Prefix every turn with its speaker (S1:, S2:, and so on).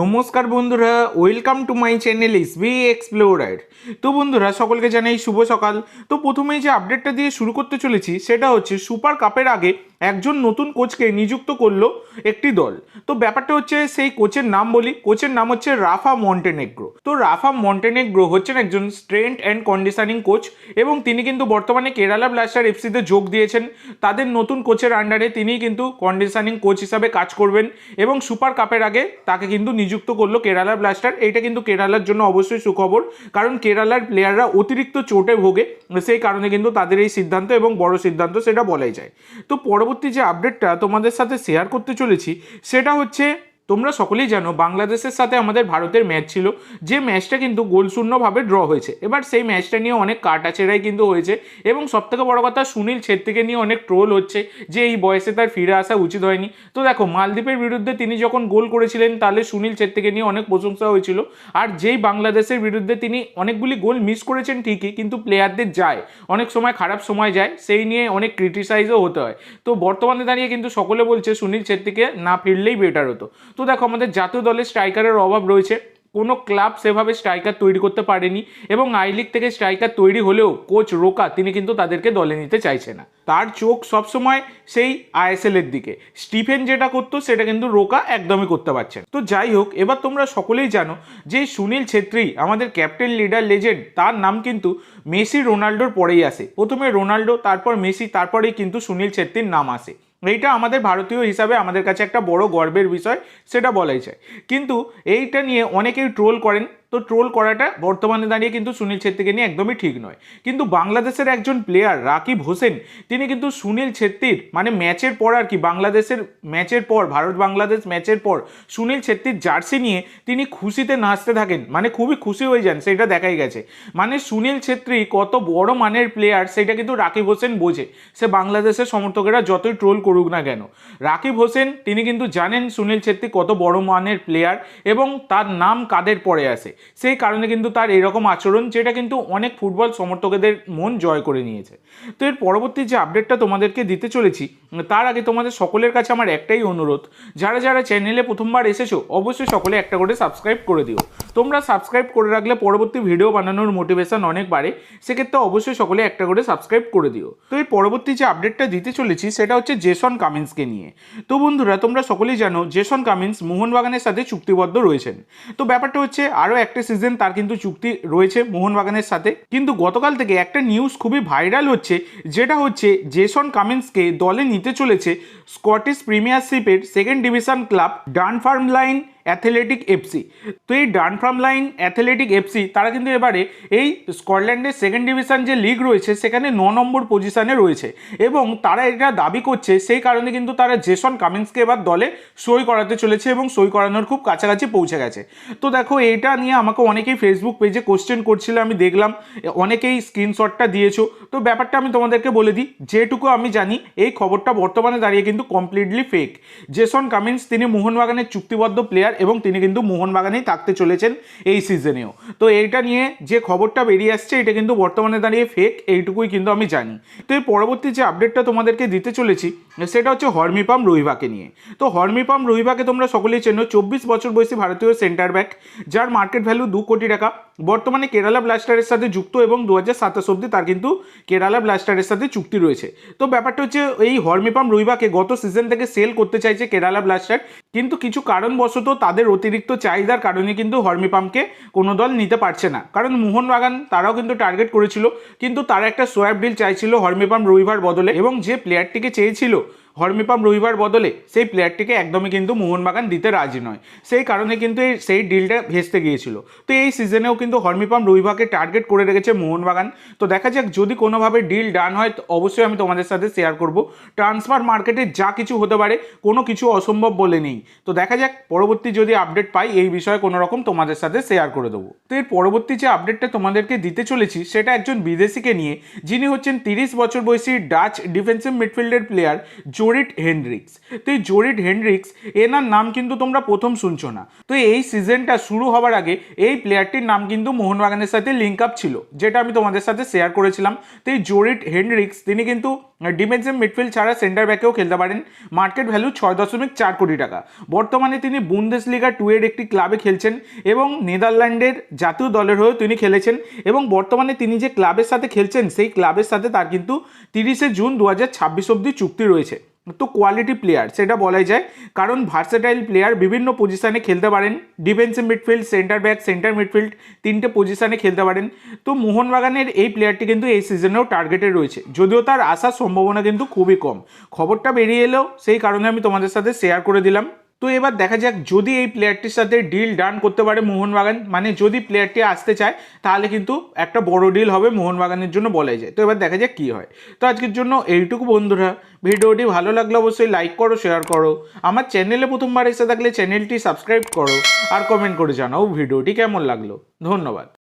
S1: নমস্কার বন্ধুরা welcome to my channel S B explorer তো বন্ধুরা, সকলকে জানাই শুভ সকাল। তো প্রথমেই যে আপডেটটা দিয়ে শুরু করতে চলেছি, সেটা হচ্ছে সুপার কাপের আগে একজন নতুন কোচকে নিযুক্ত করল একটি দল। তো ব্যাপারটা হচ্ছে সেই কোচের নাম বলি। কোচের নাম হচ্ছে রাফা মন্টেনেগ্রো। তো রাফা মন্টেনেগ্রো হচ্ছেন একজন স্ট্রেন্থ অ্যান্ড কন্ডিশনিং কোচ এবং তিনি কিন্তু বর্তমানে কেরালা ব্লাস্টার এফসিতে যোগ দিয়েছেন। তাদের নতুন কোচের আন্ডারে তিনিই কিন্তু কন্ডিশনিং কোচ হিসাবে কাজ করবেন এবং সুপার কাপের আগে তাকে কিন্তু নিযুক্ত করল কেরালা ব্লাস্টার। এইটা কিন্তু কেরালার জন্য অবশ্যই সুখবর। কারণ কেরালার প্লেয়াররা অতিরিক্ত চোটে ভোগে। সেই কারণে কিন্তু তাদের এই সিদ্ধান্ত এবং বড় সিদ্ধান্ত সেটা বলাই যায়। তো পরবর্তী যে আপডেটটা তোমাদের সাথে শেয়ার করতে চলেছি সেটা হচ্ছে তোমরা সকলেই জানো বাংলাদেশের সাথে আমাদের ভারতের ম্যাচ ছিল, যে ম্যাচটা কিন্তু গোলশূন্যভাবে ড্র হয়েছে। এবার সেই ম্যাচটা নিয়ে অনেক কাটাছেড়াই কিন্তু হয়েছে এবং সবথেকে বড় কথা সুনীল ছেত্রীকে নিয়ে অনেক ট্রোল হচ্ছে, যে এই বয়সে তার ফিরে আসা উচিত হয়নি। তো দেখো, মালদ্বীপের বিরুদ্ধে তিনি যখন গোল করেছিলেন, তাহলে সুনীল ছেত্রীকে নিয়ে অনেক প্রশংসা হয়েছিল। আর যেই বাংলাদেশের বিরুদ্ধে তিনি অনেকগুলি গোল মিস করেছেন ঠিকই, কিন্তু প্লেয়ারদের যায়। অনেক সময় খারাপ সময় যায়, সেই নিয়ে অনেক ক্রিটিসাইজও হতে হয়। তো বর্তমানে দাঁড়িয়ে কিন্তু সকলে বলছে সুনীল ছেত্রীকে না ফিরলেই বেটার হতো। তো দেখো, আমাদের জাতীয় দলে স্ট্রাইকারের অভাব রয়েছে। কোনো ক্লাব সেভাবে স্ট্রাইকার তৈরি করতে পারেনি এবং আই লিগ থেকে স্ট্রাইকার তৈরি হলেও কোচ রোকা তিনি কিন্তু তাদেরকে দলে নিতে চাইছে না। তার চোখ সবসময় সেই আইএসএল এর দিকে। স্টিফেন যেটা করতো, সেটা কিন্তু রোকা একদমই করতে পারছে তো যাই হোক, এবার তোমরা সকলেই জানো যে সুনীল ছেত্রী, আমাদের ক্যাপ্টেন লিডার লেজেন্ড তার নাম কিন্তু মেসি, রোনাল্ডোর পরেই আসে। প্রথমে রোনাল্ডো, তারপর মেসি, তারপরেই কিন্তু সুনীল ছেত্রীর নাম আসে। এইটা আমাদের ভারতীয় হিসাবে আমাদের কাছে একটা বড় গর্বের বিষয়, সেটা বলাই যায়। কিন্তু এইটা নিয়ে অনেকেই ট্রোল করেন। তো ট্রোল করাটা বর্তমানে দাঁড়িয়ে কিন্তু সুনীল ছেত্রীকে নিয়ে একদমই ঠিক নয়। কিন্তু বাংলাদেশের একজন প্লেয়ার রাকিব হোসেন, তিনি কিন্তু সুনীল ছেত্রীর মানে ম্যাচের পর আর কি, বাংলাদেশের ম্যাচের পর, ভারত বাংলাদেশ ম্যাচের পর সুনীল ছেত্রীর জার্সি নিয়ে তিনি খুশিতে নাচতে থাকেন। মানে খুবই খুশি হয়ে যান, সেটা দেখাই গেছে। মানে সুনীল ছেত্রী কত বড় মানের প্লেয়ার সেটা কিন্তু রাকিব হোসেন বোঝে। সে বাংলাদেশের সমর্থকেরা যতই ট্রোল করুক না কেন। রাকিব হোসেন, তিনি কিন্তু জানেন সুনীল ছেত্রী কত বড় মানের প্লেয়ার এবং তার নাম কাদের পরে আসে। সেই কারণে কিন্তু তার এরকম আচরণ, যেটা কিন্তু অনেক ফুটবল সমর্থকদের মন জয় করে নিয়েছে। তো এর পরবর্তী যে আপডেটটা তোমাদেরকে দিতে চলেছি, তার আগে তোমাদের সকলের কাছে আমার একটাই অনুরোধ। যারা যারা চ্যানেলে প্রথমবার এসেছ, অবশ্যই সকলে একটা করে সাবস্ক্রাইব করে দিও। তোমরা সাবস্ক্রাইব করে রাখলে পরবর্তী ভিডিও বানানোর মোটিভেশন অনেক বাড়ে, সেক্ষেত্রে অবশ্যই সকলে একটা করে সাবস্ক্রাইব করে দিও। তো এই পরবর্তী যে আপডেটটা দিতে চলেছি, সেটা হচ্ছে জেসন কামিন্সকে নিয়ে। তো বন্ধুরা, তোমরা সকলেই জানো, জেসন কামিন্স মোহনবাগানের সাথে চুক্তিবদ্ধ রয়েছেন। তো ব্যাপারটা হচ্ছে আরও একটা সিজন তার কিন্তু চুক্তি রয়েছে মোহনবাগানের সাথে। কিন্তু গতকাল থেকে একটা নিউজ খুবই ভাইরাল হচ্ছে, যেটা হচ্ছে জেসন কামিন্সকে দলে নিতে চলেছে Scottish প্রিমিয়ারশিপের second division club Dunfermline athletic FC. তো এই ডানফ্রাম লাইন অ্যাথলেটিক এফসি, তারা কিন্তু এবারে এই স্কটল্যান্ডের সেকেন্ড ডিভিশন যে লিগ রয়েছে, সেখানে ন নম্বর পজিশানে রয়েছে। এবং তারা এটা দাবি করছে, সেই কারণে কিন্তু তারা জেসন কামিন্সকে এবার দলে সই করাতে চলেছে এবং সই করানোর খুব কাছাকাছি পৌঁছে গেছে। তো দেখো, এটা নিয়ে আমাকে অনেকেই ফেসবুক পেজে কোশ্চেন করছিল, আমি দেখলাম, অনেকেই স্ক্রিনশটটা দিয়েছ। তো ব্যাপারটা আমি তোমাদেরকে বলে দিই, যেটুকু আমি জানি, এই খবরটা বর্তমানে দাঁড়িয়ে কিন্তু কমপ্লিটলি ফেক জেসন কামিন্স তিনি মোহনবাগানের চুক্তিবদ্ধ প্লেয়ার এবং তিনি কিন্তু মোহনবাগানেই থাকতে চলেছেন এই সিজনেও। তো এইটা নিয়ে যে খবরটা বেরিয়ে আসছে, এটা কিন্তু বর্তমানে দাঁড়িয়ে ফেক এইটুকুই কিন্তু আমি জানি। তো এই পরবর্তী যে আপডেটটা তোমাদেরকে দিতে চলেছি, সেটা হচ্ছে হর্মিপাম রোহিভাকে নিয়ে। তো হর্মিপাম রোহিভাকে তোমরা সকলেই চেনো, চব্বিশ বছর বয়সী ভারতীয় সেন্টার ব্যাক যার মার্কেট ভ্যালু দু কোটি টাকা। বর্তমানে কেরালা ব্লাস্টারের সাথে যুক্ত এবং দু হাজার সাতাশ অব্দি তার কিন্তু কেরালা ব্লাস্টারের সাথে চুক্তি রয়েছে। তো ব্যাপারটা হচ্ছে এই হর্মিপাম রহিবাকে গত সিজন থেকে সেল করতে চাইছে কেরালা ব্লাস্টার। কিন্তু কিছু কারণবশত তাদের অতিরিক্ত চাহিদার কারণে কিন্তু হর্মিপামকে কোনো দল নিতে পারছে না। কারণ মোহনবাগান তারাও কিন্তু টার্গেট করেছিল, কিন্তু তারা একটা সোয়াব ডিল চাইছিল হর্মিপাম রবিবার বদলে এবং যে প্লেয়ারটিকে চেয়েছিল হরমিপাম রবিবার বদলে সেই প্লেয়ারটিকে একদমই কিন্তু মোহনবাগান দিতে রাজি নয়। সেই কারণে কিন্তু এই, সেই ডিলটা ভেস্তে গিয়েছিল। তো এই সিজনেও কিন্তু হরমিপাম রবিবাকে টার্গেট করে রেখেছে মোহনবাগান। তো দেখা যাক, যদি কোনোভাবে ডিল ডান হয়, তো অবশ্যই আমি তোমাদের সাথে শেয়ার করব। ট্রান্সফার মার্কেটে যা কিছু হতে পারে, কোনো কিছু অসম্ভব বলে নেই। তো দেখা যাক, পরবর্তী যদি আপডেট পাই, এই বিষয়ে কোনো রকম তোমাদের সাথে শেয়ার করে দেবো। তো এর পরবর্তী যে আপডেটটা তোমাদেরকে দিতে চলেছি, সেটা একজন বিদেশিকে নিয়ে, যিনি হচ্ছেন তিরিশ বছর বয়সী ডাচ ডিফেন্সিভ মিডফিল্ডের প্লেয়ার জোরিট হেনড্রিক্স তো এই জোরিট হেনড্রিক্স এনার নাম কিন্তু তোমরা প্রথম শুনছো না। তো এই সিজনটা শুরু হওয়ার আগে এই প্লেয়ারটির নাম কিন্তু মোহনবাগানের সাথে লিঙ্ক আপ ছিল, যেটা আমি তোমাদের সাথে শেয়ার করেছিলাম। তো এই জোরিট হেনড্রিক্স তিনি কিন্তু ডিফেন্সিভ মিডফিল্ড ছাড়া সেন্টার ব্যাকেও খেলতে পারেন। মার্কেট ভ্যালু ছয় দশমিক চার কোটি টাকা। বর্তমানে তিনি বুন্দেস লিগা টু এর একটি ক্লাবে খেলছেন এবং নেদারল্যান্ডের জাতীয় দলের হয়েও তিনি খেলেছেন এবং বর্তমানে তিনি যে ক্লাবের সাথে খেলছেন, সেই ক্লাবের সাথে তার কিন্তু তিরিশে জুন দু হাজার ছাব্বিশ অব্দি চুক্তি রয়েছে। তো কোয়ালিটি প্লেয়ার সেটা বলাই যায়। কারণ ভার্সেটাইল প্লেয়ার বিভিন্ন পজিশানে খেলতে পারেন। Defensive midfield centre back centre midfield তিনটে পজিশানে খেলতে পারেন। তো মোহনবাগানের এই প্লেয়ারটি কিন্তু এই সিজনেও টার্গেটে রয়েছে। যদিও তার আসার সম্ভাবনা কিন্তু খুবই কম। খবরটা বেরিয়ে এলো, সেই কারণে আমি তোমাদের সাথে শেয়ার করে দিলাম। তো এবার দেখা যাক যদি এই প্লেয়ারটির সাথে ডিল ডান করতে পারে মোহনবাগান মানে যদি প্লেয়ারটি আসতে চায়, তাহলে কিন্তু একটা বড় ডিল হবে মোহনবাগানের জন্য বলাই যায়। তো এবার দেখা যাক কী হয়। তো আজকের জন্য এইটুকু বন্ধুরা। ভিডিওটি ভালো লাগলে অবশ্যই লাইক করো শেয়ার করো। আমার চ্যানেলে প্রথমবার এসে থাকলে চ্যানেলটি সাবস্ক্রাইব করো। আর কমেন্ট করে জানাও ভিডিওটি কেমন লাগল। ধন্যবাদ।